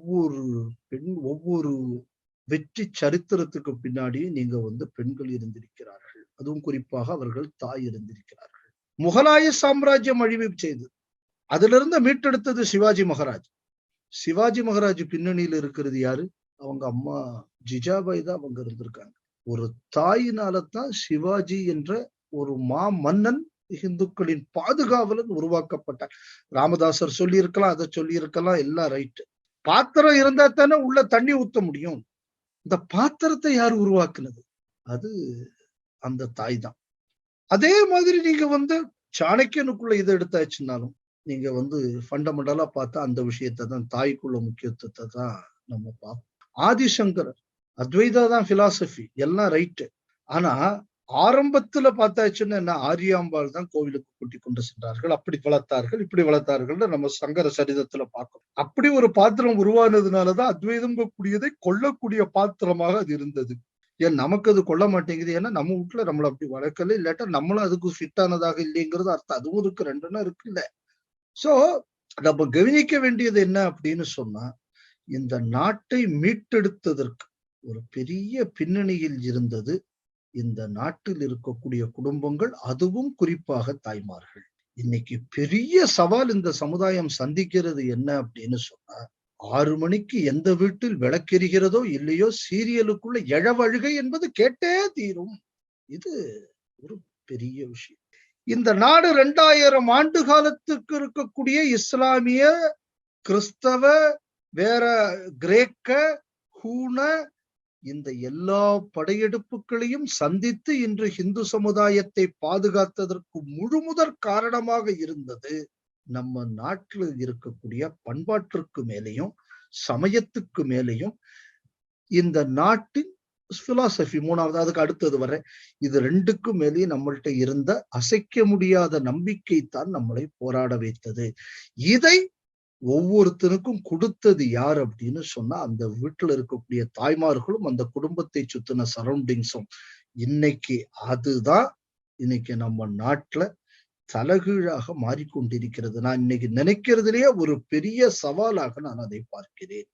ஒவ்வொரு பெண் ஒவ்வொரு வெற்றி சரித்திரத்துக்கு பின்னாடி நீங்க வந்து பெண்கள் இருந்திருக்கிறார்கள். அதுவும் குறிப்பாக அவர்கள் தாய் இருந்திருக்கிறார்கள். முகலாய சாம்ராஜ்யம் அழிவு செய்து அதிலிருந்து மீட்டெடுத்தது சிவாஜி மகாராஜ். சிவாஜி மகாராஜ் பின்னணியில் இருக்கிறது யாரு? அவங்க அம்மா ஜிஜாபாய் தான் அவங்க இருந்திருக்காங்க. ஒரு தாயினால தான் சிவாஜி என்ற ஒரு மா மன்னன் இந்துக்களின் பாதுகாவலன் உருவாக்கப்பட்டார் ராமதாசர் சொல்லி இருக்கலாம் அதை சொல்லி இருக்கலாம் எல்லாம் ரைட்டு பாத்திரம் இருந்தா தானே உள்ள தண்ணி ஊத்த முடியும். இந்த பாத்திரத்தை யார் உருவாக்குனது? அது அந்த தாய் தான். அதே மாதிரி நீங்க வந்து சாணக்கியனுக்குள்ள இதை எடுத்தாச்சுன்னாலும் நீங்க வந்து ஃபண்டமெண்டலா பார்த்தா அந்த விஷயத்தை தான் தாய்க்குள்ள முக்கியத்துவத்தை தான் நம்ம பார்ப்போம். ஆதிசங்கரர் அத்வைதா தான் பிலாசபி எல்லாம் ரைட்டு ஆனா ஆரம்பத்துல பார்த்தாச்சுன்னா என்ன? ஆரியாம்பாள் தான் கோவிலுக்கு கூட்டி கொண்டு சென்றார்கள். அப்படி வளர்த்தார்கள் இப்படி வளர்த்தார்கள் நம்ம சங்கர சரிதத்துல பார்க்கணும் அப்படி ஒரு பாத்திரம் உருவானதுனாலதான் அத்வைதம் கூடியதை கொல்லக்கூடிய பாத்திரமாக அது இருந்தது. ஏன்? நமக்கு அது கொள்ள மாட்டேங்குது. ஏன்னா நம்ம வீட்டுல நம்மள அப்படி வளர்க்கல இல்லாட்டா நம்மளும் அதுக்கு ஃபிட்டானதாக இல்லைங்கிறது அர்த்தம். அதுவும் இருக்கு ரெண்டுன்னா இருக்கு இல்ல சோ நம்ம கவனிக்க வேண்டியது என்ன அப்படின்னு சொன்னா இந்த நாட்டை மீட்டெடுத்ததற்கு ஒரு பெரிய பின்னணியில் இருந்தது இந்த நாட்டில் இருக்கக்கூடிய குடும்பங்கள் அதுவும் குறிப்பாக தாய்மார்கள். இன்னைக்கு பெரிய சவால் இந்த சமுதாயம் சந்திக்கிறது என்ன அப்படின்னு சொன்னா ஆறு மணிக்கு எந்த வீட்டில் விளக்கெரிகிறதோ இல்லையோ சீரியலுக்குள்ள எழவழுகை என்பது கேட்டே தீரும். இது ஒரு பெரிய விஷயம். இந்த நாடு ரெண்டாயிரம் ஆண்டு காலத்துக்கு இருக்கக்கூடிய இஸ்லாமிய கிறிஸ்தவ வேற கிரேக்க ஹூன இந்த எல்லா படையெடுப்புகளையும் சந்தித்து இன்று இந்து சமுதாயத்தை பாதுகாத்ததற்கு முழுமுதற் காரணமாக இருந்தது நம்ம நாட்டில் இருக்கக்கூடிய பண்பாட்டிற்கு மேலையும் சமயத்துக்கு மேலையும். இந்த நாட்டின் பிலாசபி மூணாவது அதுக்கு அடுத்தது வர இது ரெண்டுக்கும் மேலேயும் நம்மள்ட்ட இருந்த அசைக்க முடியாத நம்பிக்கை தான் நம்மளை போராட வைத்தது. இதை ஒவ்வொருத்தனுக்கும் கொடுத்தது யார் அப்படின்னு சொன்னா அந்த வீட்டுல இருக்கக்கூடிய தாய்மார்களும் அந்த குடும்பத்தை சுத்தின சரௌண்டிங்ஸும் இன்னைக்கு அதுதான் இன்னைக்கு நம்ம நாட்டுல தலகீழாக மாறிக்கொண்டிருக்கிறது. நான் இன்னைக்கு நினைக்கிறதுலயே ஒரு பெரிய சவாலாக நான் அதை பார்க்கிறேன்.